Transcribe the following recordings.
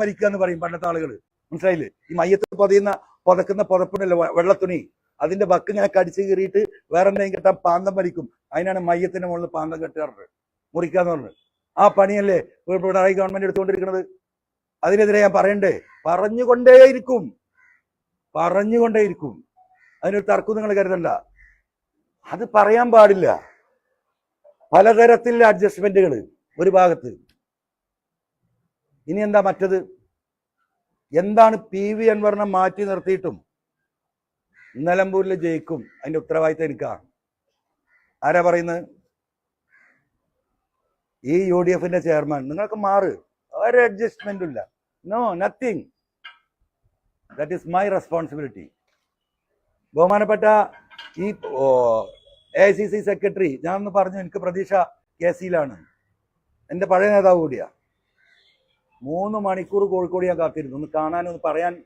മരിക്കുക എന്ന് പറയും പണ്ടത്തെ ആളുകൾ മനസ്സിലായില്ലേ? ഈ മയ്യത്ത് പൊതിയുന്ന പുതക്കുന്ന പുതപ്പുണ്ടല്ലോ വെള്ളത്തുണി. അതിന്റെ ബക്ക് ഇങ്ങനെ കടിച്ചു കീറിയിട്ട് വേറെ എന്തെങ്കിലും കെട്ടാൻ പാന്തം മരിക്കും അതിനാണ് മയ്യത്തിന്റെ മുകളിൽ പാന്തം കെട്ടാറുണ്ട് മുറിക്കാന്ന് പറഞ്ഞത് ആ പണിയല്ലേ പിണറായി ഗവൺമെന്റ് എടുത്തുകൊണ്ടിരിക്കുന്നത്? അതിനെതിരെ ഞാൻ പറയണ്ടേ? പറഞ്ഞുകൊണ്ടേയിരിക്കും. പറഞ്ഞുകൊണ്ടേയിരിക്കും. അതിനൊരു തർക്കം നിങ്ങൾ കരുതണ്ട. അത് പറയാൻ പാടില്ല. പലതരത്തിലുള്ള അഡ്ജസ്റ്റ്മെന്റുകൾ ഒരു ഭാഗത്ത്. ഇനി എന്താ മറ്റത്? എന്താണ് പി വി അൻവറിനെ മാറ്റി നിർത്തിയിട്ടും നിലമ്പൂരിൽ ജയിക്കും. അതിന്റെ ഉത്തരവാദിത്തം എനിക്കാ. ആരാ പറയുന്നത് ഈ യു ഡി എഫിന്റെ ചെയർമാൻ. നിങ്ങൾക്ക് മാറ്. ഒരു അഡ്ജസ്റ്റ്മെന്റും ഇല്ല. No nothing that is my responsibility ബഹുമാനപ്പെട്ട ഈ എ സി സി സെക്രട്ടറി ഞാനൊന്ന് പറഞ്ഞു എനിക്ക് പ്രതീക്ഷ കെ സിയിലാണ് എന്റെ പഴയ നേതാവ് കൂടിയാ. മൂന്ന് മണിക്കൂർ കോഴിക്കോട് ഞാൻ കാത്തിരുന്നു. ഒന്ന് കാണാൻ ഒന്ന് പറയാൻ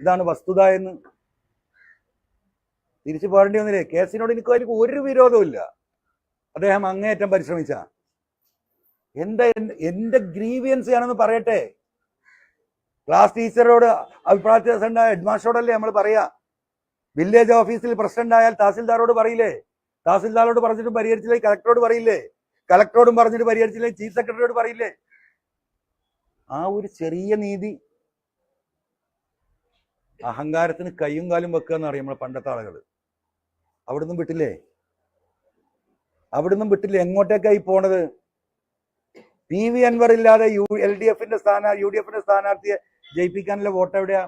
ഇതാണ് വസ്തുത എന്ന്. തിരിച്ചു പോരേണ്ടി വന്നില്ലേ? കേസിനോട് എനിക്ക് അതിന് ഒരു വിരോധവും ഇല്ല. അദ്ദേഹം അങ്ങേയറ്റം പരിശ്രമിച്ച. എൻ- എന്റെ ഗ്രീവിയൻസ് ഞാനൊന്ന് പറയട്ടെ. ക്ലാസ് ടീച്ചറോട് അഭിപ്രായ വ്യത്യാസം ഉണ്ടായ ഹെഡ് മാസ്റ്ററോടല്ലേ നമ്മൾ പറയാ. വില്ലേജ് ഓഫീസിൽ പ്രശ്നം ഉണ്ടായാൽ തഹസിൽദാരോട് പറയില്ലേ? തഹസിൽദാരോട് പറഞ്ഞിട്ടും പരിഹരിച്ചില്ലേ? കളക്ടറോട് പറയില്ലേ? കളക്ടറോടും പറഞ്ഞിട്ട് പരിഹരിച്ചില്ലേ? ചീഫ് സെക്രട്ടറിയോട് പറയില്ലേ? ആ ഒരു ചെറിയ നീതി അഹങ്കാരത്തിന് കയ്യും കാലും വെക്കുക എന്ന് പറയും നമ്മളെ പണ്ടത്തെ ആളുകൾ അവിടുന്ന് വിട്ടില്ലേ? അവിടുന്ന് വിട്ടില്ലേ? എങ്ങോട്ടേക്കായി പോണത്? പി വി അൻവർ ഇല്ലാതെ യു എൽ ഡി എഫിന്റെ സ്ഥാന യു ഡി എഫിന്റെ സ്ഥാനാർത്ഥിയെ ജയിപ്പിക്കാനുള്ള വോട്ട് എവിടെയാ?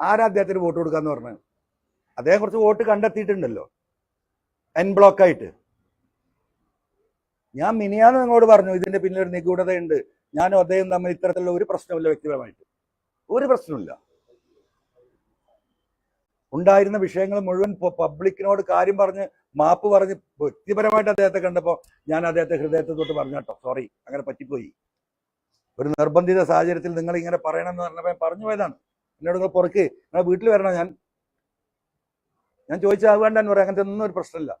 ആരാ അദ്ദേഹത്തിന് വോട്ട് കൊടുക്കാന്ന് പറഞ്ഞു? അദ്ദേഹം കുറച്ച് വോട്ട് കണ്ടെത്തിയിട്ടുണ്ടല്ലോ. എൻ ബ്ലോക്കായിട്ട്. ഞാൻ മിനിയാന്ന് നിങ്ങളോട് പറഞ്ഞു ഇതിന്റെ പിന്നിൽ ഒരു നിഗൂഢതയുണ്ട്. ഞാനും അദ്ദേഹം തമ്മിൽ ഇത്തരത്തിലുള്ള ഒരു പ്രശ്നമില്ല വ്യക്തിപരമായിട്ട്. ഒരു പ്രശ്നമില്ല ഉണ്ടായിരുന്ന വിഷയങ്ങൾ മുഴുവൻ പബ്ലിക്കിനോട് കാര്യം പറഞ്ഞ് മാപ്പ് പറഞ്ഞ് വ്യക്തിപരമായിട്ട് അദ്ദേഹത്തെ കണ്ടപ്പോൾ ഞാൻ അദ്ദേഹത്തെ ഹൃദയത്തെ തൊട്ട് പറഞ്ഞു കേട്ടോ. സോറി അങ്ങനെ പറ്റിപ്പോയി. ഒരു നിർബന്ധിത സാഹചര്യത്തിൽ നിങ്ങൾ ഇങ്ങനെ പറയണമെന്ന് പറഞ്ഞപ്പോൾ പറഞ്ഞു പോയതാണ്. എന്നോട് നിങ്ങൾ പുറക്ക്. നിങ്ങളെ വീട്ടിൽ വരണം ഞാൻ? ഞാൻ ചോദിച്ചാൽ അത് വേണ്ട എന്ന് പറയാം. അങ്ങനത്തെ ഒന്നും ഒരു പ്രശ്നമില്ല.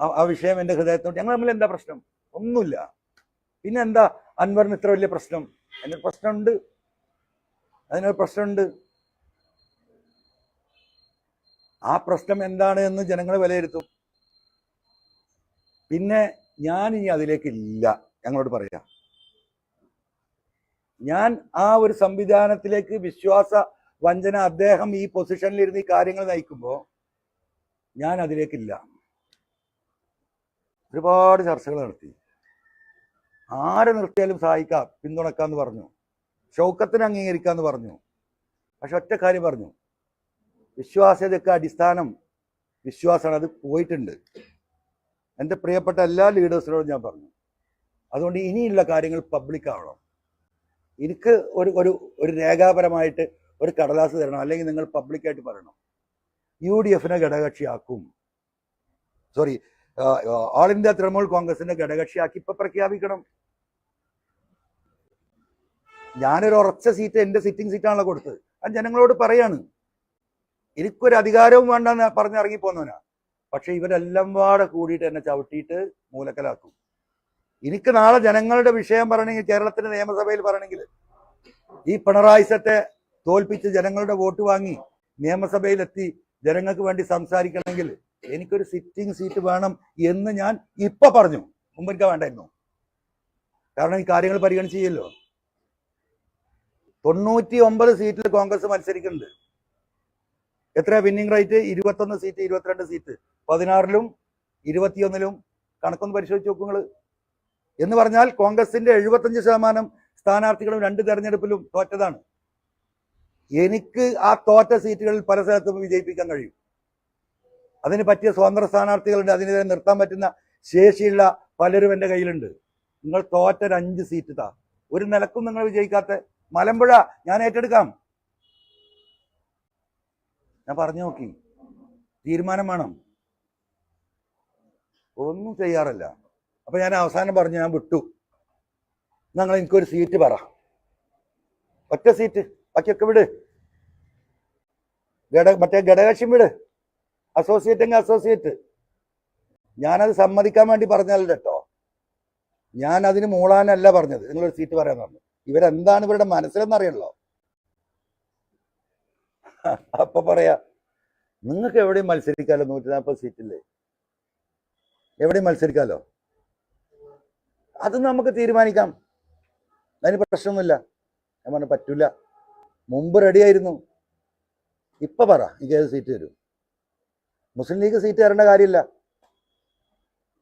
ആ- വിഷയം എന്റെ ഹൃദയത്തോട്ട് ഞങ്ങൾ തമ്മിൽ എന്താ പ്രശ്നം? ഒന്നുമില്ല. പിന്നെ എന്താ? അൻവറിന് ഇത്ര വലിയ പ്രശ്നം. അതിനൊരു പ്രശ്നമുണ്ട്. അതിനൊരു പ്രശ്നമുണ്ട്. ആ പ്രശ്നം എന്താണ് എന്ന് ജനങ്ങൾ വിലയിരുത്തും. പിന്നെ ഞാൻ ഇനി അതിലേക്ക് ഇല്ല ഞങ്ങളോട് പറയാം. ഞാൻ ആ ഒരു സംവിധാനത്തിലേക്ക് വിശ്വാസ വഞ്ചന അദ്ദേഹം ഈ പൊസിഷനിൽ ഇരുന്ന് ഈ കാര്യങ്ങൾ നയിക്കുമ്പോൾ ഞാൻ അതിലേക്കില്ല. ഒരുപാട് ചർച്ചകൾ നടത്തി. ആരെ നിർത്തിയാലും സഹായിക്കാം പിന്തുണക്കാന്ന് പറഞ്ഞു. ഷൗക്കത്തിന് അംഗീകരിക്കാന്ന് പറഞ്ഞു. പക്ഷെ ഒറ്റ കാര്യം പറഞ്ഞു. വിശ്വാസ്യതയ്ക്ക് അടിസ്ഥാനം വിശ്വാസമാണ് അത് പോയിട്ടുണ്ട്. എന്റെ പ്രിയപ്പെട്ട എല്ലാ ലീഡേഴ്സിനോടും ഞാൻ പറഞ്ഞു. അതുകൊണ്ട് ഇനിയുള്ള കാര്യങ്ങൾ പബ്ലിക് ആവണം. എനിക്ക് ഒരു ഒരു ഒരു രേഖാപരമായിട്ട് ഒരു കടലാസ് തരണം അല്ലെങ്കിൽ നിങ്ങൾ പബ്ലിക്കായിട്ട് പറയണം. യു ഡി എഫിനെ ഘടകകക്ഷിയാക്കും. സോറി ഓൾ ഇന്ത്യ തൃണമൂൽ കോൺഗ്രസിന്റെ ഘടകക്ഷിയാക്കി ഇപ്പൊ പ്രഖ്യാപിക്കണം. ഞാനൊരു ഉറച്ച സീറ്റ് എന്റെ സിറ്റിംഗ് സീറ്റാണല്ലോ കൊടുത്തത്. അത് ജനങ്ങളോട് പറയാണ്. എനിക്കൊരു അധികാരവും വേണ്ടെന്ന് പറഞ്ഞിറങ്ങി പോന്നവനാ പക്ഷെ ഇവരെല്ലാം പാടെ കൂടിയിട്ട് എന്നെ ചവിട്ടിയിട്ട് മൂലക്കലാക്കും. എനിക്ക് നാളെ ജനങ്ങളുടെ വിഷയം പറയണമെങ്കിൽ കേരളത്തിന്റെ നിയമസഭയിൽ പറയണമെങ്കിൽ ഈ പിണറായിസത്തെ തോൽപ്പിച്ച് ജനങ്ങളുടെ വോട്ട് വാങ്ങി നിയമസഭയിലെത്തി ജനങ്ങൾക്ക് വേണ്ടി സംസാരിക്കണമെങ്കിൽ എനിക്കൊരു സിറ്റിംഗ് സീറ്റ് വേണം എന്ന് ഞാൻ ഇപ്പൊ പറഞ്ഞു. മുമ്പ് എനിക്ക് വേണ്ടായിരുന്നു. കാരണം ഈ കാര്യങ്ങൾ പരിഗണിച്ച് ചെയ്യല്ലോ തൊണ്ണൂറ്റി ഒമ്പത് സീറ്റിൽ കോൺഗ്രസ് മത്സരിക്കുന്നുണ്ട്. എത്രയാ വിന്നിംഗ് റേറ്റ് ഇരുപത്തൊന്ന് സീറ്റ് ഇരുപത്തിരണ്ട് സീറ്റ് പതിനാറിലും ഇരുപത്തിയൊന്നിലും കണക്കൊന്ന് പരിശോധിച്ച് നോക്കുങ്ങൾ എന്ന് പറഞ്ഞാൽ കോൺഗ്രസിന്റെ എഴുപത്തഞ്ച് ശതമാനം സ്ഥാനാർത്ഥികളും രണ്ട് തെരഞ്ഞെടുപ്പിലും തോറ്റതാണ്. എനിക്ക് ആ തോറ്റ സീറ്റുകളിൽ പല സ്ഥലത്തും വിജയിപ്പിക്കാൻ കഴിയും. അതിന് പറ്റിയ സ്വതന്ത്ര സ്ഥാനാർത്ഥികളുണ്ട്. അതിനെതിരെ നിർത്താൻ പറ്റുന്ന ശേഷിയുള്ള പലരും എന്റെ കയ്യിലുണ്ട്. നിങ്ങൾ തോറ്റ ഒരു അഞ്ച് സീറ്റ് താ. ഒരു നിലക്കും നിങ്ങൾ വിജയിക്കാത്ത മലമ്പുഴ ഞാൻ ഏറ്റെടുക്കാം. ഞാൻ പറഞ്ഞു നോക്കി. തീരുമാനം വേണം. ഒന്നും ചെയ്യാറില്ല. അപ്പൊ ഞാൻ അവസാനം പറഞ്ഞു ഞാൻ വിട്ടു. നിങ്ങൾ എനിക്കൊരു സീറ്റ് പറ. ഒറ്റ സീറ്റ് ബാക്കിയൊക്കെ വിട്. ഘട മറ്റേ ഘടകക്ഷ്യം വിട്. അസോസിയേറ്റ് എങ്കിൽ അസോസിയേറ്റ് ഞാനത് സമ്മതിക്കാൻ വേണ്ടി പറഞ്ഞല്ല കേട്ടോ ഞാൻ അതിന് മൂളാനല്ല പറഞ്ഞത്. നിങ്ങളൊരു സീറ്റ് പറയാൻ പറഞ്ഞു. ഇവരെന്താണ് ഇവരുടെ മനസ്സിലെന്നറിയണല്ലോ? അപ്പൊ പറയാ നിങ്ങൾക്ക് എവിടെയും മത്സരിക്കാലോ? നൂറ്റി നാൽപ്പത് സീറ്റില്ലേ എവിടെയും മത്സരിക്കാലോ? അത് നമുക്ക് തീരുമാനിക്കാം. അതിന് പ്രശ്നമൊന്നുമില്ല. ഞാൻ പറഞ്ഞു പറ്റൂല. മുമ്പ് റെഡിയായിരുന്നു ഇപ്പൊ പറ എനിക്ക് ഏത് സീറ്റ് തരും മുസ്ലിം ലീഗ് സീറ്റ് തരേണ്ട കാര്യമില്ല.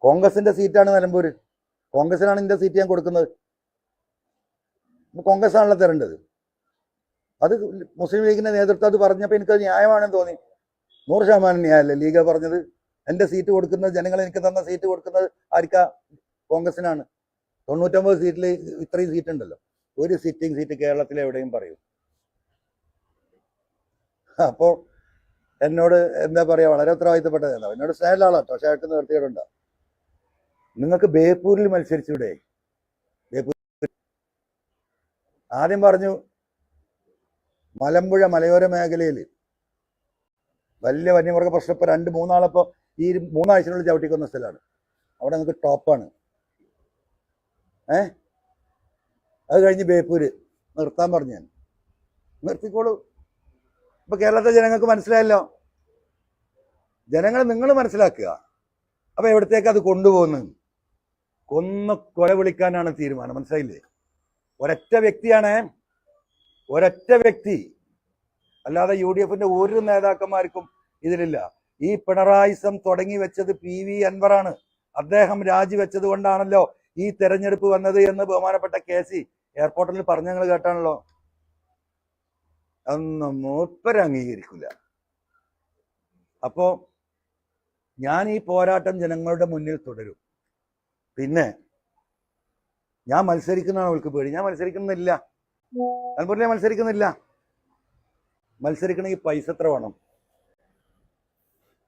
കോൺഗ്രസിന്റെ സീറ്റാണ് നിലമ്പൂര്. കോൺഗ്രസിനാണ് ഇതിന്റെ സീറ്റ് ഞാൻ കൊടുക്കുന്നത്. കോൺഗ്രസ് ആണല്ലോ തരേണ്ടത്. അത് മുസ്ലിം ലീഗിന്റെ നേതൃത്വം അത് പറഞ്ഞപ്പോൾ എനിക്കത് ന്യായമാണെന്ന് തോന്നി. നൂറ് ശതമാനം ന്യായമല്ലേ ലീഗ് പറഞ്ഞത്? എന്റെ സീറ്റ് കൊടുക്കുന്നത് ജനങ്ങൾ എനിക്ക് തന്ന സീറ്റ് കൊടുക്കുന്നത് ആർക്കാ? കോൺഗ്രസിനാണ്. തൊണ്ണൂറ്റൊമ്പത് സീറ്റിൽ ഇത്രയും സീറ്റ് ഉണ്ടല്ലോ. ഒരു സിറ്റിംഗ് സീറ്റ് കേരളത്തിൽ എവിടെയും പറയും. അപ്പോൾ എന്നോട് എന്താ പറയുക വളരെ ഉത്തരവാദിത്തപ്പെട്ട എന്നോട് സ്നേഹമുള്ള ആളാട്ടോ പക്ഷെ അയാൾക്ക് നിർത്തിയിട്ടുണ്ട്. നിങ്ങൾക്ക് ബേപ്പൂരിൽ മത്സരിച്ചൂടെ? ബേപ്പൂർ ആദ്യം പറഞ്ഞു മലമ്പുഴ മലയോര മേഖലയിൽ. വലിയ വന്യമൃഗ പ്രശ്നം ഇപ്പൊ രണ്ട് മൂന്നാളിപ്പോൾ ഈ മൂന്നാഴ്ചനുള്ളിൽ ചവിട്ടിക്കുന്ന സ്ഥലമാണ്. അവിടെ നിങ്ങൾക്ക് ടോപ്പാണ്. ഏ? അത് കഴിഞ്ഞ് ബേപ്പൂര്. നിർത്താൻ പറഞ്ഞു ഞാൻ. നിർത്തിക്കോളൂ. ഇപ്പൊ കേരളത്തിലെ ജനങ്ങൾക്ക് മനസ്സിലായല്ലോ? ജനങ്ങൾ നിങ്ങൾ മനസ്സിലാക്കുക. അപ്പൊ എവിടത്തേക്ക് അത് കൊണ്ടുപോകുന്നു? കൊന്ന് കൊല വിളിക്കാനാണ് തീരുമാനം. മനസ്സിലായില്ലേ? ഒരൊറ്റ വ്യക്തിയാണ്. ഒരൊറ്റ വ്യക്തി. അല്ലാതെ യു ഡി എഫിന്റെ ഒരു നേതാക്കന്മാർക്കും ഇതിലില്ല. ഈ പിണറായിസം തുടങ്ങി വെച്ചത് പി വി അൻവറാണ്. അദ്ദേഹം രാജിവെച്ചത് കൊണ്ടാണല്ലോ ഈ തെരഞ്ഞെടുപ്പ് വന്നത് എന്ന് ബഹുമാനപ്പെട്ട കെ സി എയർപോർട്ടിൽ പറഞ്ഞു ഞങ്ങൾ കേട്ടാണല്ലോ. അതൊന്നും മൂപ്പര് അംഗീകരിക്കില്ല അപ്പോ ഞാൻ ഈ പോരാട്ടം ജനങ്ങളുടെ മുന്നിൽ തുടരും. പിന്നെ ഞാൻ മത്സരിക്കുന്നതാണ് അവൾക്ക് പേടി. ഞാൻ മത്സരിക്കുന്നില്ല. മലപ്പുറം മത്സരിക്കുന്നില്ല. മത്സരിക്കണമെങ്കിൽ പൈസ എത്ര വേണം?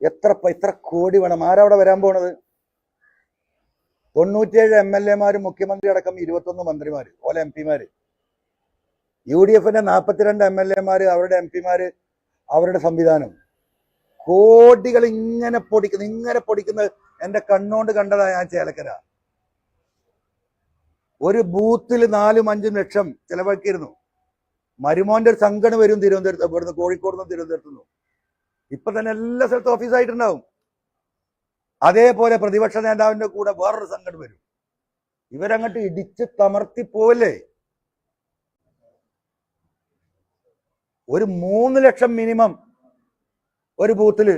എത്ര എത്ര കോടി വേണം? ആരവിടെ വരാൻ പോണത്? തൊണ്ണൂറ്റേഴ് എം എൽ എമാരും മുഖ്യമന്ത്രി അടക്കം ഇരുപത്തൊന്ന് മന്ത്രിമാര് ഓല എം പിമാര്. യു ഡി എഫിന്റെ നാൽപ്പത്തിരണ്ട് എം എൽ എമാര് അവരുടെ എം പിമാര് അവരുടെ സംവിധാനം. കോടികൾ ഇങ്ങനെ പൊടിക്കുന്നു ഇങ്ങനെ പൊടിക്കുന്നത് എന്റെ കണ്ണോണ്ട് കണ്ടതാണ് ഞാൻ ചേലക്കര. ഒരു ബൂത്തിൽ നാലും അഞ്ചും ലക്ഷം ചെലവാക്കിയിരുന്നു. മരുമോന്റെ ഒരു സംഘടന വരും തിരുവനന്തപുരത്ത് ഇവിടുന്ന് കോഴിക്കോട് നിന്ന് തിരുവനന്തപുരത്ത് ഇപ്പൊ തന്നെ എല്ലാ സ്ഥലത്തും ഓഫീസായിട്ടുണ്ടാവും. അതേപോലെ പ്രതിപക്ഷ നേതാവിന്റെ കൂടെ വേറൊരു സംഘടന വരും. ഇവരങ്ങോട്ട് ഇടിച്ച് തമർത്തി പോവല്ലേ ഒരു മൂന്ന് ലക്ഷം മിനിമം ഒരു ബൂത്തിൽ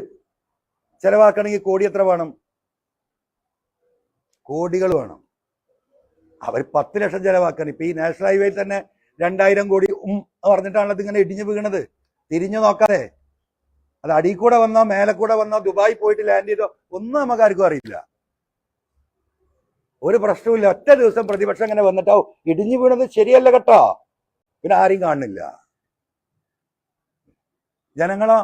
ചെലവാക്കണമെങ്കിൽ കോടി എത്ര വേണം? കോടികൾ വേണം. അവർ പത്ത് ലക്ഷം ചിലവാക്കണം. ഇപ്പൊ ഈ നാഷണൽ ഹൈവേയിൽ തന്നെ രണ്ടായിരം കോടി ഉം പറഞ്ഞിട്ടാണ് ഇതിങ്ങനെ ഇടിഞ്ഞു വീണത്. തിരിഞ്ഞു നോക്കാതെ. അത് അടിയിൽ കൂടെ വന്നോ മേലെ കൂടെ വന്നോ ദുബായി പോയിട്ട് ലാൻഡ് ചെയ്തോ ഒന്നും നമുക്ക് ആർക്കും അറിയില്ല. ഒരു പ്രശ്നവുമില്ല. ഒറ്റ ദിവസം പ്രതിപക്ഷം ഇങ്ങനെ വന്നിട്ടോ ഇടിഞ്ഞു വീണത് ശരിയല്ല കേട്ടോ. പിന്നെ ആരും കാണുന്നില്ല. ജനങ്ങളോ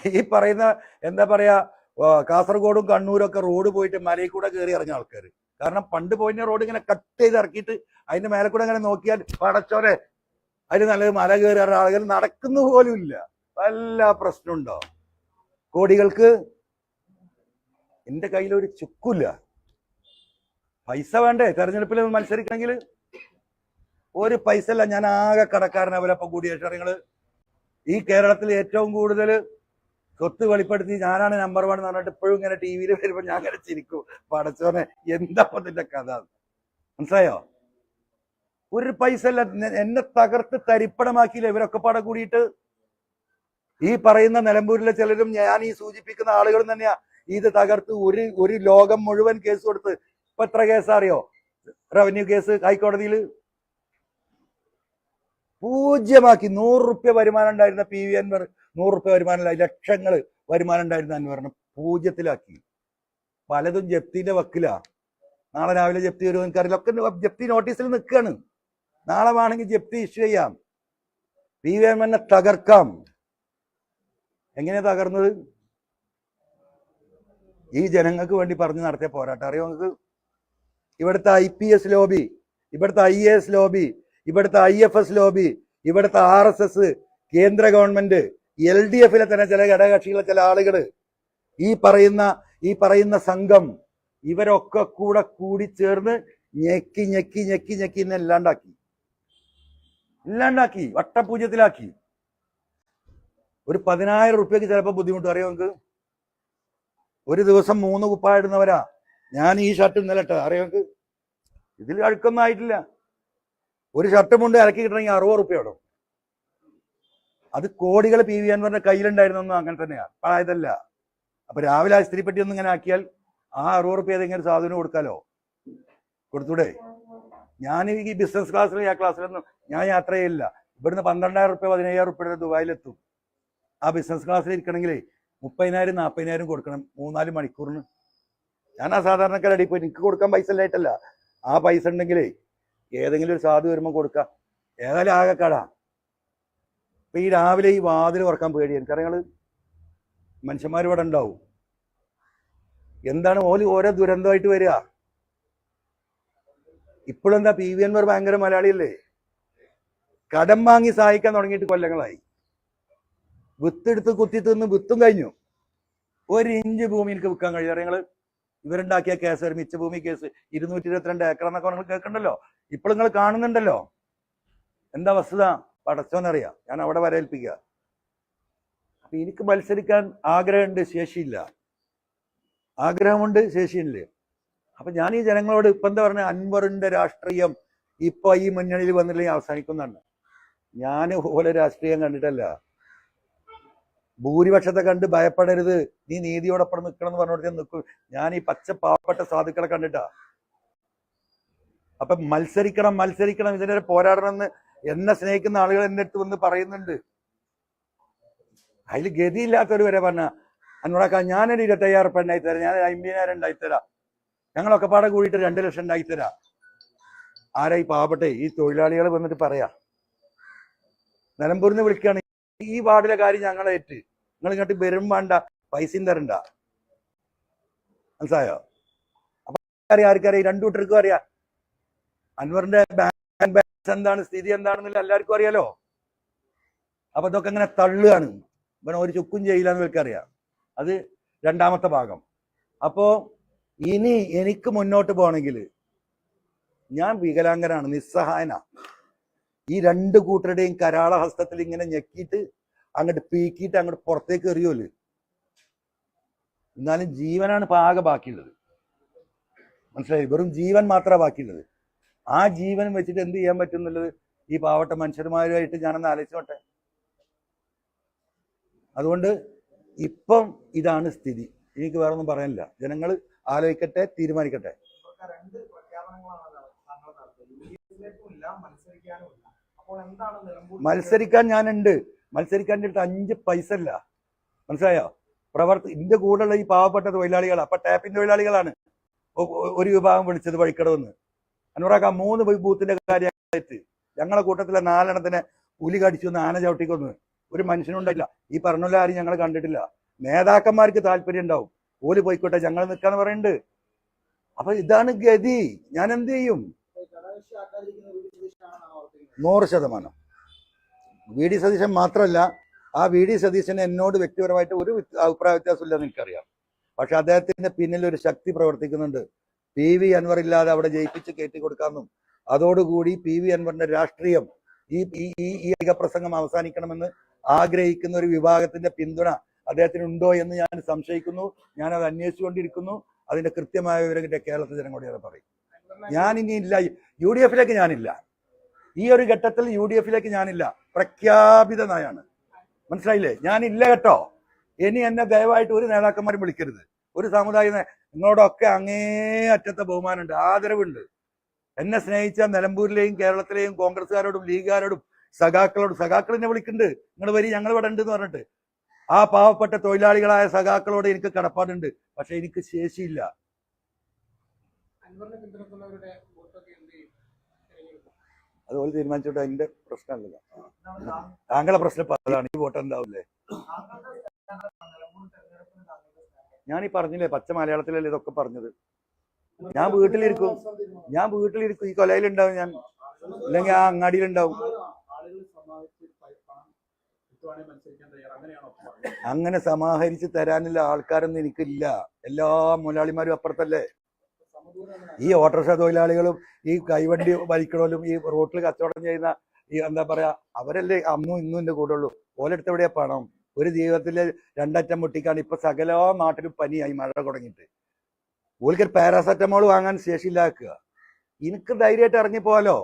ഈ പറയുന്ന എന്താ പറയാ കാസർഗോഡും കണ്ണൂരൊക്കെ റോഡ് പോയിട്ട് മലയിൽ കൂടെ കയറി ഇറങ്ങിയ ആൾക്കാർ. കാരണം പണ്ട് പോയിന്റെ റോഡ് ഇങ്ങനെ കട്ട് ചെയ്ത് ഇറക്കിയിട്ട് അതിന്റെ മേലെ കൂടെ ഇങ്ങനെ നോക്കിയാൽ പടച്ചോരെ അതിന് നല്ലത് മല കയറി ആളുകൾ നടക്കുന്ന പോലും ഇല്ല. വല്ല പ്രശ്നമുണ്ടോ കോടികൾക്ക് എന്റെ കയ്യിൽ ഒരു ചുക്കില്ല പൈസ വേണ്ടേ? തെരഞ്ഞെടുപ്പിൽ മത്സരിക്കണമെങ്കിൽ ഒരു പൈസ അല്ല ഞാൻ ആകെ കടക്കാരനെ. അവരപ്പം ഇപ്പൊ കൂടിയേറ്ററിങ്ങൾ ഈ കേരളത്തിൽ ഏറ്റവും കൂടുതൽ സ്വത്ത് വെളിപ്പെടുത്തി ഞാനാണ് നമ്പർ വൺ എന്ന് പറഞ്ഞിട്ട് ഇപ്പോഴും ഇങ്ങനെ ടി വിയിൽ വരുമ്പോൾ ഞാൻ ഇങ്ങനെ ചിരിക്കും. പടച്ചോനെ എന്താ ഇപ്പൊ കഥ? മനസ്സിലായോ? ഒരു പൈസ അല്ല എന്നെ തകർത്ത് തരിപ്പണമാക്കിയില്ല ഇവരൊക്കെ പാടെ കൂടിയിട്ട്? ഈ പറയുന്ന നിലമ്പൂരിലെ ചിലരും ഞാൻ ഈ സൂചിപ്പിക്കുന്ന ആളുകളും തന്നെയാ. ഇത് തകർത്ത് ഒരു ഒരു ലോകം മുഴുവൻ കേസ് കൊടുത്ത്. ഇപ്പൊ എത്ര കേസ് അറിയോ? റവന്യൂ കേസ് ഹൈക്കോടതിയിൽ പൂജ്യമാക്കി നൂറ് റുപ്യ വരുമാനം ഉണ്ടായിരുന്ന പി വി അൻവർ നൂറ് റുപ്യ വരുമാനം ലക്ഷങ്ങൾ വരുമാനം ഉണ്ടായിരുന്ന അൻവറിനെ പൂജ്യത്തിലാക്കി. പലതും ജപ്തിന്റെ വക്കിലാ. നാളെ രാവിലെ ജപ്തി വരുമോ എനിക്കറിയില്ല. ഒക്കെ ജപ്തി നോട്ടീസിൽ നിൽക്കുകയാണ്. നാളെ വേണമെങ്കിൽ ജപ്തി ഇഷ്യൂ ചെയ്യാം. പി വി അൻവറിനെ തകർക്കാം. എങ്ങനെയാ തകർന്നത്? ഈ ജനങ്ങൾക്ക് വേണ്ടി പറഞ്ഞു നടത്തിയ പോരാട്ടം. അറിയോ നിങ്ങൾക്ക്? ഇവിടുത്തെ ഐ പി എസ് ലോബി ഇവിടുത്തെ ഐ എ എസ് ലോബി ഇവിടുത്തെ ഐ എഫ് എസ് ലോബി ഇവിടുത്തെ ആർ എസ് എസ് കേന്ദ്ര ഗവൺമെന്റ് എൽ ഡി എഫിലെ തന്നെ ചില ഘടകകക്ഷികളെ ചില ആളുകൾ ഈ പറയുന്ന ഈ പറയുന്ന സംഘം ഇവരൊക്കെ കൂടെ കൂടി ചേർന്ന് ഞെക്കി ഞെക്കി ഞെക്കി ഞെക്കി എന്നെ ഇല്ലാണ്ടാക്കി. ഇല്ലാണ്ടാക്കി വട്ടപൂജ്യത്തിലാക്കി. ഒരു പതിനായിരം റുപ്യക്ക് ചിലപ്പോൾ ബുദ്ധിമുട്ട്. അറിയോ നിങ്ങൾക്ക്? ഒരു ദിവസം മൂന്ന് കുപ്പായിടുന്നവരാ ഞാൻ ഈ ഷർട്ട് ഇന്നലെ ഇട്ടത്. അറിയോ നിങ്ങൾക്ക്? ഇതിൽ അഴുക്കൊന്നും ആയിട്ടില്ല. ഒരു ഷർട്ട് മുണ്ട് ഇറക്കി കിട്ടണമെങ്കിൽ അറുപത് റുപ്യ ഇടും അത് കോടികൾ പി വി അൻവറിന്റെ കയ്യിലുണ്ടായിരുന്നൊന്നും അങ്ങനെ തന്നെയാണ് പഴയതല്ല അപ്പൊ രാവിലെ ആ ഒന്നും ഇങ്ങനെ ആക്കിയാൽ ആ അറുപത് റുപ്യ ഏതെങ്കിലും സാധനം കൊടുക്കാലോ? കൊടുത്തൂടെ? ഞാൻ ഈ ബിസിനസ് ക്ലാസ്സിലും ആ ക്ലാസ്സിലൊന്നും ഞാൻ യാത്ര ചെയ്യില്ല ഇവിടുന്ന് പന്ത്രണ്ടായിരം റുപ്യ പതിനയ്യായിരം റുപ്യ ദുബായിലെത്തും. ആ ബിസിനസ് ക്ലാസ്സിൽ ഇരിക്കണമെങ്കിലേ മുപ്പതിനായിരം നാൽപ്പതിനായിരം കൊടുക്കണം. മൂന്നാൽ മണിക്കൂറിന്. ഞാൻ ആ സാധാരണക്കാരടി പോയി. എനിക്ക് കൊടുക്കാൻ പൈസ ഇല്ലായിട്ടല്ല. ആ പൈസ ഉണ്ടെങ്കിലേ ഏതെങ്കിലും ഒരു സാധു വരുമ്പോൾ കൊടുക്കുക ഏതായാലും ആകെ കട ഈ രാവിലെ ഈ വാതിൽ ഉറക്കാൻ പേടി. എനിക്കറിയാങ്ങൾ മനുഷ്യന്മാർ ഇവിടെ ഉണ്ടാവും. എന്താണ് ഓൽ ഓരോ ദുരന്തമായിട്ട് വരിക? ഇപ്പോഴെന്താ പി വി എൻവർ ഭയങ്കര മലയാളിയല്ലേ? കടം വാങ്ങി സഹായിക്കാൻ തുടങ്ങിയിട്ട് കൊല്ലങ്ങളായി. വിത്തെടുത്ത് കുത്തി തിന്ന് വിത്തും കഴിഞ്ഞു. ഒരു ഇഞ്ച് ഭൂമി എനിക്ക് വിൽക്കാൻ കഴിയും നിങ്ങൾ ഇവരുണ്ടാക്കിയ കേസ് ഒരു മിച്ച ഭൂമി കേസ് ഇരുന്നൂറ്റി ഇരുപത്തിരണ്ട് ഏക്കർ എന്നൊക്കെ നിങ്ങൾ കേൾക്കണ്ടല്ലോ? ഇപ്പോൾ നിങ്ങൾ കാണുന്നുണ്ടല്ലോ. എന്താ വസ്തുത? പടച്ചോനറിയാം. ഞാൻ അവിടെ വരേൽപ്പിക്കുക. അപ്പൊ എനിക്ക് മത്സരിക്കാൻ ആഗ്രഹമുണ്ട് ശേഷിയില്ല. ആഗ്രഹമുണ്ട് ശേഷിയില്ലേ. അപ്പൊ ഞാൻ ഈ ജനങ്ങളോട് ഇപ്പൊ എന്താ പറഞ്ഞ? അൻവറിന്റെ രാഷ്ട്രീയം ഇപ്പൊ ഈ മുന്നണിയിൽ വന്നില്ലെങ്കിൽ അവസാനിക്കുന്നതാണ് ഞാൻ ഓലെ രാഷ്ട്രീയം കണ്ടിട്ടല്ല. ഭൂരിപക്ഷത്തെ കണ്ട് ഭയപ്പെടരുത്. നീ നീതിയോടൊപ്പം നിൽക്കണം എന്ന് പറഞ്ഞോടത്ത് നിൽക്കും ഞാൻ ഈ പച്ച പാവപ്പെട്ട സാധുക്കളെ കണ്ടിട്ടാ. അപ്പൊ മത്സരിക്കണം മത്സരിക്കണം ഇതിനെ പോരാടണം എന്ന് എന്നെ സ്നേഹിക്കുന്ന ആളുകൾ എന്റെ അടുത്ത് വന്ന് പറയുന്നുണ്ട്. അതിൽ ഗതിയില്ലാത്തവർ വരെ പറഞ്ഞ അന്നോടൊക്കെ ഞാനൊരു ഇരുപത്തയ്യായിരം ഉറുപ്പ ഉണ്ടായി തരാം ഞാൻ അമ്പതിനായിരം ഉണ്ടായി തരാം. ഞങ്ങളൊക്കെ പാടെ കൂടിയിട്ട് രണ്ട് ലക്ഷം ഉണ്ടായി തരാം. ആരാ ഈ പാവപ്പെട്ടെ? ഈ തൊഴിലാളികൾ വന്നിട്ട് പറയാ. നിലമ്പൂരിൽ നിന്ന് വിളിക്കുകയാണ് ഈ വാർഡിലെ കാര്യം ഞങ്ങളെ ഏറ്റ്. നിങ്ങൾ ഇങ്ങോട്ട് വരും വേണ്ട പൈസയും തരണ്ട. മനസ്സിലായോ? അപ്പൊ അറിയാം ആർക്കറിയാം രണ്ടു കൂട്ടർക്കും അറിയാം. അൻവറിന്റെ ബാങ്ക് ബാലൻസ് എന്താണ് സ്ഥിതി എന്താണെന്നില്ല എല്ലാവർക്കും അറിയാലോ? അപ്പൊ ഇതൊക്കെ ഇങ്ങനെ തള്ളുകയാണ്. ഇവൻ ഒരു ചുക്കും ചെയ്യില്ല എന്ന് എനിക്കറിയാം അത് രണ്ടാമത്തെ ഭാഗം. അപ്പോ ഇനി എനിക്ക് മുന്നോട്ട് പോകണമെങ്കിൽ ഞാൻ വികലാംഗനാണ് നിസ്സഹായന. ഈ രണ്ട് കൂട്ടരുടെയും കരാള ഹസ്തത്തിൽ ഇങ്ങനെ ഞെക്കിയിട്ട് അങ്ങോട്ട് പീക്കിയിട്ട് അങ്ങോട്ട് പുറത്തേക്ക് എറിയോൽ എന്നാലും ജീവനാണ് ഇപ്പൊ ആകെ ബാക്കിയുള്ളത്. മനസ്സിലായി? വെറും ജീവൻ മാത്രമാണ് ബാക്കിയുള്ളത്. ആ ജീവൻ വെച്ചിട്ട് എന്ത് ചെയ്യാൻ പറ്റും എന്നുള്ളത് ഈ പാവട്ട മനുഷ്യന്മാരുമായിട്ട് ഞാനൊന്ന് ആലോചിച്ചോട്ടെ. അതുകൊണ്ട് ഇപ്പം ഇതാണ് സ്ഥിതി. എനിക്ക് വേറെ ഒന്നും പറയാനില്ല. ജനങ്ങൾ ആലോചിക്കട്ടെ തീരുമാനിക്കട്ടെ. മത്സരിക്കാൻ ഞാനുണ്ട്. മത്സരിക്കാൻ എന്റെ അടുത്ത് അഞ്ച് പൈസ ഇല്ല മനസ്സിലായോ? പ്രവർത്തി ഇതിന്റെ കൂടെയുള്ള ഈ പാവപ്പെട്ട തൊഴിലാളികൾ അപ്പൊ ടാപ്പിന്റെ തൊഴിലാളികളാണ്. ഒരു വിഭാഗം വിളിച്ചത് വഴിക്കടവെന്ന്. അനുറാക്ക മൂന്ന് വിഭൂത്തിന്റെ കാര്യമായിട്ട് ഞങ്ങളെ കൂട്ടത്തിലെ നാലെണ്ണത്തിനെ പുലി കടിച്ചു ആന ചവിട്ടിക്കൊന്ന്. ഒരു മനുഷ്യനുണ്ടല്ല. ഈ പറഞ്ഞുള്ള ആരും ഞങ്ങൾ കണ്ടിട്ടില്ല. നേതാക്കന്മാർക്ക് താല്പര്യം ഉണ്ടാവും. ഓൽ പോയിക്കോട്ടെ ഞങ്ങൾ നിൽക്കാന്ന് പറയുന്നുണ്ട് അപ്പൊ ഇതാണ് ഗതി. ഞാൻ എന്ത് ചെയ്യും. നൂറ് ശതമാനം. വി ഡി സതീശൻ മാത്രമല്ല ആ വി ഡി സതീശന് എന്നോട് വ്യക്തിപരമായിട്ട് ഒരു അഭിപ്രായ വ്യത്യാസമില്ലെന്ന് എനിക്കറിയാം. പക്ഷെ അദ്ദേഹത്തിന്റെ പിന്നിൽ ഒരു ശക്തി പ്രവർത്തിക്കുന്നുണ്ട്. പി വി അൻവർ ഇല്ലാതെ അവിടെ ജയിപ്പിച്ച് കയറ്റി കൊടുക്കാമെന്നും അതോടുകൂടി പി വി അൻവറിന്റെ രാഷ്ട്രീയം ഈ ഈ ഈ പ്രസംഗം അവസാനിക്കണമെന്ന് ആഗ്രഹിക്കുന്ന ഒരു വിഭാഗത്തിന്റെ പിന്തുണ അദ്ദേഹത്തിന് ഉണ്ടോ എന്ന് ഞാൻ സംശയിക്കുന്നു. ഞാൻ അത് അന്വേഷിച്ചുകൊണ്ടിരിക്കുന്നു. അതിന്റെ കൃത്യമായ വിവരം കേരളത്തിൽ ജനങ്ങളോട് ഞാൻ പറയും. ഞാൻ ഇനി ഇല്ല. യു ഡി എഫിലേക്ക് ഞാനില്ല. ഈ ഒരു ഘട്ടത്തിൽ യു ഡി എഫിലേക്ക് ഞാനില്ല. പ്രഖ്യാപിത നയാണ്. മനസ്സിലായില്ലേ? ഞാനില്ല കേട്ടോ. ഇനി എന്നെ ദയവായിട്ട് ഒരു നേതാക്കന്മാരും വിളിക്കരുത്. ഒരു സമുദായ നിങ്ങളോടൊക്കെ അങ്ങേ അറ്റത്തെ ബഹുമാനമുണ്ട് ആദരവുണ്ട്. എന്നെ സ്നേഹിച്ച നിലമ്പൂരിലെയും കേരളത്തിലെയും കോൺഗ്രസ്സുകാരോടും ലീഗുകാരോടും സഖാക്കളോടും സഖാക്കൾ എന്നെ വിളിക്കുന്നുണ്ട്. നിങ്ങൾ വരി ഞങ്ങൾ ഇവിടെ ഉണ്ട് എന്ന് പറഞ്ഞിട്ട്. ആ പാവപ്പെട്ട തൊഴിലാളികളായ സഖാക്കളോട് എനിക്ക് കടപ്പാടുണ്ട് പക്ഷെ എനിക്ക് ശേഷിയില്ല? അതുപോലെ തീരുമാനിച്ചോട്ടെ അതിന്റെ പ്രശ്നമല്ല. താങ്കളുടെ പ്രശ്നം അതാണ് ഈ വോട്ട് എന്താവില്ലേ താങ്കളുടെ സ്ഥാനം നിലമ്പൂർ തെരഞ്ഞെടുപ്പിന് താങ്കളുടെ സ്ഥാനം. ഞാൻ ഈ പറഞ്ഞില്ലേ പച്ച മലയാളത്തിലല്ലേ ഇതൊക്കെ പറഞ്ഞത്? ഞാൻ വീട്ടിലിരിക്കും. ഞാൻ വീട്ടിലിരിക്കും. ഈ കൊലയിലുണ്ടാവും ഞാൻ. അല്ലെങ്കിൽ ആ അങ്ങാടിയിലുണ്ടാവും. അങ്ങനെ സമാഹരിച്ച് തരാനുള്ള ആൾക്കാരൊന്നും എനിക്കില്ല. എല്ലാ മുതലാളിമാരും അപ്പുറത്തല്ലേ. ഈ ഓട്ടോറിക്ഷ തൊഴിലാളികളും ഈ കൈവണ്ടി വലിക്കണോലും ഈ റോട്ടിൽ കച്ചവടം ചെയ്യുന്ന ഈ എന്താ പറയാ അവരല്ലേ അന്നും ഇന്നും എന്റെ കൂടെ ഉള്ളൂ. ഓലെടുത്ത് എവിടെയാ പണം? ഒരു ജീവിതത്തിൽ രണ്ടറ്റം മുട്ടിക്കാണ് ഇപ്പൊ സകല നാട്ടിലും പനിയായി മഴ തുടങ്ങിയിട്ട്. ഓൽക്കൊരു പാരാസെറ്റമോൾ വാങ്ങാൻ ശേഷിയില്ലാക്കുക എനിക്ക് ധൈര്യമായിട്ട് ഇറങ്ങി പോവാലോ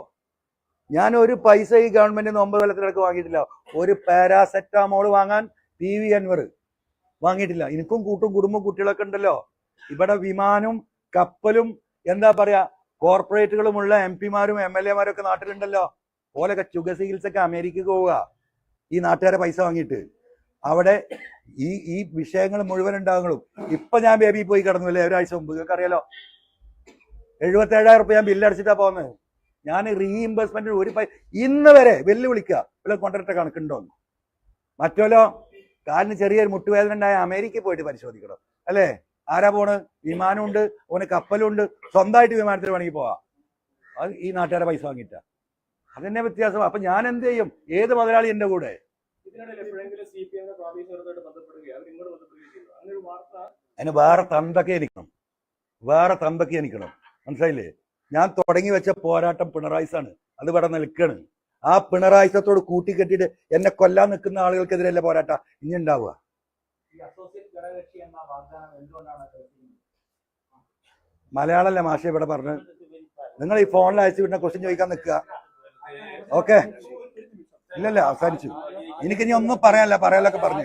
ഞാൻ ഒരു പൈസ ഈ ഗവൺമെന്റ് ഒമ്പത് കൊല്ലത്തിലേക്ക് വാങ്ങിയിട്ടില്ല. ഒരു പാരാസെറ്റാമോൾ വാങ്ങാൻ പി വി അൻവർ വാങ്ങിയിട്ടില്ല. എനിക്കും കൂട്ടും കുടുംബം കുട്ടികളൊക്കെ ഉണ്ടല്ലോ. ഇവിടെ വിമാനവും കപ്പലും എന്താ പറയാ കോർപ്പറേറ്റുകളുമുള്ള എം പിമാരും എം എൽ എമാരും ഒക്കെ നാട്ടിലുണ്ടല്ലോ. ഓലൊക്കെ ചുഗ ചികിത്സക്ക് അമേരിക്കക്ക് പോവുക. ഈ നാട്ടുകാരെ പൈസ വാങ്ങിയിട്ട്. അവിടെ ഈ ഈ വിഷയങ്ങൾ മുഴുവൻ ഉണ്ടാകും. ഇപ്പൊ ഞാൻ ബേബി പോയി കിടന്നു അല്ലേ ഒരാഴ്ച മുമ്പ്. നിങ്ങൾക്ക് അറിയാലോ എഴുപത്തേഴായിരം റുപ്യ ഞാൻ ബില്ലടിച്ചിട്ടാ പോകുന്നത് ഞാൻ റീഇംബേഴ്സ്മെന്റ് ഒരു പൈ ഇന്ന് വരെ വെല്ലുവിളിക്കുക. വല്ല കൊണ്ടിട്ട കണക്കുണ്ടോ മറ്റോലോ കാലിന് ചെറിയൊരു മുട്ടുവേദന ഉണ്ടായ അമേരിക്കയിൽ പോയിട്ട് പരിശോധിക്കണം. അല്ലേ? ആരാ പോണ്? വിമാനമുണ്ട് ഓന് കപ്പലുണ്ട്. സ്വന്തമായിട്ട് വിമാനത്തിൽ വേണമെങ്കിൽ പോവാം. അത് ഈ നാട്ടുകാരെ പൈസ വാങ്ങിയിട്ടാ. അതന്നെ വ്യത്യാസം. അപ്പൊ ഞാൻ എന്ത് ചെയ്യും? ഏത് മുതലാളി എന്റെ കൂടെ ഇതിനിടയിൽ എപ്പോഴെങ്കിലും സി പി എമ്മിന്റെ പ്രാദേശികമായിട്ട് ബന്ധപ്പെടുകയോ അവർ ഇങ്ങോട്ട് ബന്ധപ്പെടുകയോ ചെയ്തു അങ്ങനെ ഒരു വാർത്ത അതിന് വേറെ തന്തക്കെ എനിക്കണം. വേറെ തന്തക്കെ എനിക്കണം. മനസ്സിലായില്ലേ? ഞാൻ തുടങ്ങി വെച്ച പോരാട്ടം പിണറായിസാണ്. അത് ഇവിടെ നിൽക്കാണ്. ആ പിണറായിസത്തോട് കൂട്ടിക്കെട്ടിയിട്ട് എന്നെ കൊല്ലാൻ നിൽക്കുന്ന ആളുകൾക്കെതിരെയല്ല പോരാട്ട? ഇനി ഉണ്ടാവുക മലയാളമല്ലേ മാഷ ഇവിടെ പറഞ്ഞു? നിങ്ങൾ ഈ ഫോണിൽ അയച്ചു വിട്ട ക്വസ്റ്റ്യൻ ചോദിക്കാൻ നിൽക്കുക. ഓക്കെ ഇല്ലല്ല അവസാനിച്ചു. എനിക്കിനി ഒന്നും പറയാനല്ല. പറയാനൊക്കെ പറഞ്ഞു